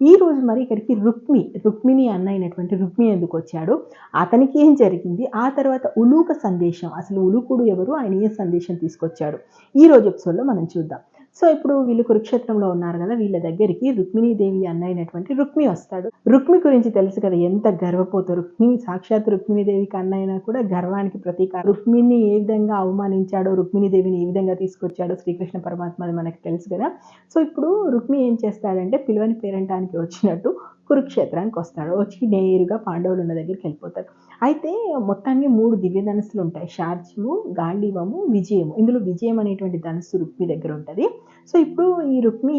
ఈ రోజు మరి ఇక్కడికి రుక్మి రుక్మిణి అన్న అయినటువంటి రుక్మి ఎందుకు వచ్చాడు? అతనికి ఏం జరిగింది? ఆ తర్వాత ఉలూక సందేశం అసలు ఉలూకుడు ఎవరు? ఆయన ఏ సందేశం తీసుకొచ్చాడు? ఈ రోజు ఎపిసోడ్లో మనం చూద్దాం. సో ఇప్పుడు వీళ్ళు కురుక్షేత్రంలో ఉన్నారు కదా వీళ్ళ దగ్గరికి రుక్మిణీదేవి అన్న అయినటువంటి రుక్మి వస్తాడు. రుక్మి గురించి తెలుసు కదా ఎంత గర్వపోతారు రుక్మిణి సాక్షాత్ రుక్మిణీదేవికి అన్నైనా కూడా గర్వానికి ప్రతీక రుక్మిణిని ఏ విధంగా అవమానించాడో రుక్మిణీదేవిని ఏ విధంగా తీసుకొచ్చాడో శ్రీకృష్ణ పరమాత్మ అది మనకు తెలుసు కదా. సో ఇప్పుడు రుక్మి ఏం చేస్తాడంటే పిలువని పేరంటానికి వచ్చినట్టు కురుక్షేత్రానికి వస్తాడు. వచ్చి నేరుగా పాండవులు ఉన్న దగ్గరికి వెళ్ళిపోతాడు అయితే మొత్తానికి మూడు దివ్య ధనస్సులు ఉంటాయి. శార్జము గాంధీవము విజయము. ఇందులో విజయం అనేటువంటి ధనస్సు రుక్మి దగ్గర ఉంటుంది. సో ఇప్పుడు ఈ రుక్మి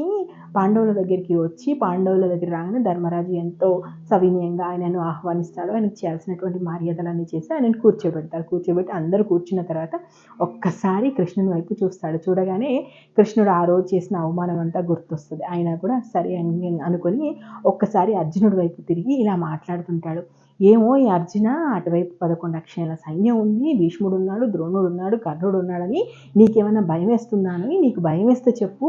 పాండవుల దగ్గరికి వచ్చి పాండవుల దగ్గర రాగానే ధర్మరాజు ఎంతో సవినయంగా ఆయనను ఆహ్వానిస్తాడు. ఆయనకు చేయాల్సినటువంటి మర్యాదలన్నీ చేసి ఆయనను కూర్చోబెడతారు. కూర్చోబెట్టి అందరూ కూర్చున్న తర్వాత ఒక్కసారి కృష్ణుని వైపు చూస్తాడు. చూడగానే కృష్ణుడు ఆ రోజు చేసిన అవమానం అంతా గుర్తొస్తుంది. ఆయన కూడా సరే అని అనుకొని ఒక్కసారి అర్జునుడి వైపు తిరిగి ఇలా మాట్లాడుతుంటాడు. ఏమో ఈ అర్జున అటువైపు పదకొండు అక్షయాల సైన్యం ఉంది భీష్ముడు ఉన్నాడు ద్రోణుడు ఉన్నాడు కర్ణుడు ఉన్నాడని నీకేమైనా భయం వేస్తున్నానని అని నీకు భయం వేస్తే చెప్పు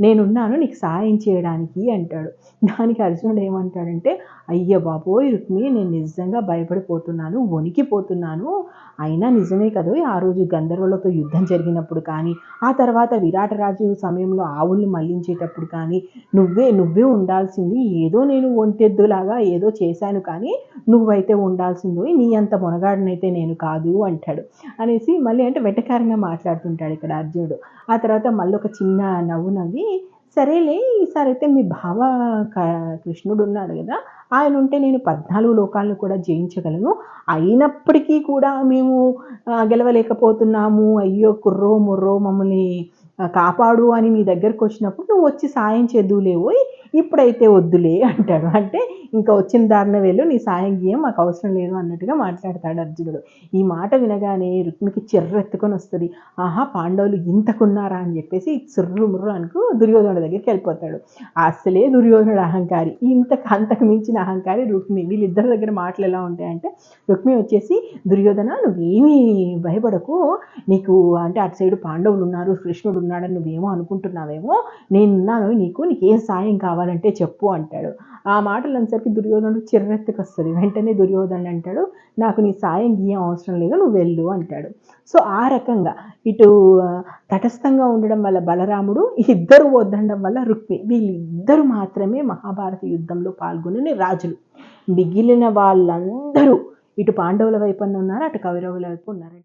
నేనున్నాను నీకు సహాయం చేయడానికి అంటాడు. దానికి అర్జునుడు ఏమంటాడంటే అయ్య బాబోయ్ రుక్మి నేను నిజంగా భయపడిపోతున్నాను వణికిపోతున్నాను. అయినా నిజమే కదా ఆ రోజు గంధర్వులతో యుద్ధం జరిగినప్పుడు కానీ ఆ తర్వాత విరాటరాజు సమయంలో ఆవుల్ని మళ్ళించేటప్పుడు కానీ నువ్వే నువ్వే ఉండాల్సింది ఏదో నేను ఒంటెద్దులాగా ఏదో చేశాను కానీ నువ్వు నువ్వైతే ఉండాల్సిందో నీ అంత మొనగాడినైతే నేను కాదు అంటాడు. అనేసి మళ్ళీ అంటే వెటకారంగా మాట్లాడుతుంటాడు ఇక్కడ అర్జునుడు. ఆ తర్వాత మళ్ళీ ఒక చిన్న నవ్వు నవ్వి సరేలే ఈసారి అయితే మీ బావ క- కృష్ణుడు ఉన్నాడు కదా ఆయన ఉంటే నేను పద్నాలుగు లోకాలను కూడా జయించగలను. అయినప్పటికీ కూడా మేము గెలవలేకపోతున్నాము. అయ్యో కుర్రో ముర్రో మమ్మల్ని కాపాడు అని నీ దగ్గరకు వచ్చినప్పుడు నువ్వు వచ్చి సాయం చేద్దులేవో ఇప్పుడైతే వద్దులే అంటాడు. అంటే ఇంకా వచ్చిన దారిన వెళ్ళు నీ సాయం గీయం మాకు అవసరం లేదు అన్నట్టుగా మాట్లాడతాడు అర్జునుడు. ఈ మాట వినగానే రుక్మికి చెర్రెత్తుకొని వస్తుంది. ఆహా పాండవులు ఇంతకున్నారా అని చెప్పేసి చుర్రు ముర్రు అనుకు దుర్యోధనుడి దగ్గరికి వెళ్ళిపోతాడు. అసలే దుర్యోధనుడు అహంకారి. ఇంతకు అంతకు మించిన అహంకారి రుక్మి వీళ్ళిద్దరి దగ్గర మాటలు ఎలా ఉంటాయంటే రుక్మి వచ్చేసి దుర్యోధన నువ్వేమీ భయపడకు. నీకు అంటే అటు సైడు పాండవులు ఉన్నారు కృష్ణుడు ఉన్నాడని నువ్వేమో అనుకుంటున్నావేమో. నేనున్నాను నీకు నీకు ఏ సాయం కావాలి? కావాలంటే చెప్పు అంటాడు. ఆ మాటలు అనేసరికి దుర్యోధనుడు చిర్రెత్తుకొస్తుంది వెంటనే దుర్యోధనుడు అంటాడు నాకు నీ సాయం గీయం అవసరం లేదు నువ్వు వెళ్ళు అంటాడు. సో ఆ రకంగా ఇటు తటస్థంగా ఉండడం వల్ల బలరాముడు ఇద్దరు వద్దండం వల్ల రుక్మి. వీళ్ళిద్దరు మాత్రమే మహాభారత యుద్ధంలో పాల్గొని రాజులు. మిగిలిన వాళ్ళందరూ ఇటు పాండవుల వైపున్న ఉన్నారు అటు కౌరవుల వైపు ఉన్నారు.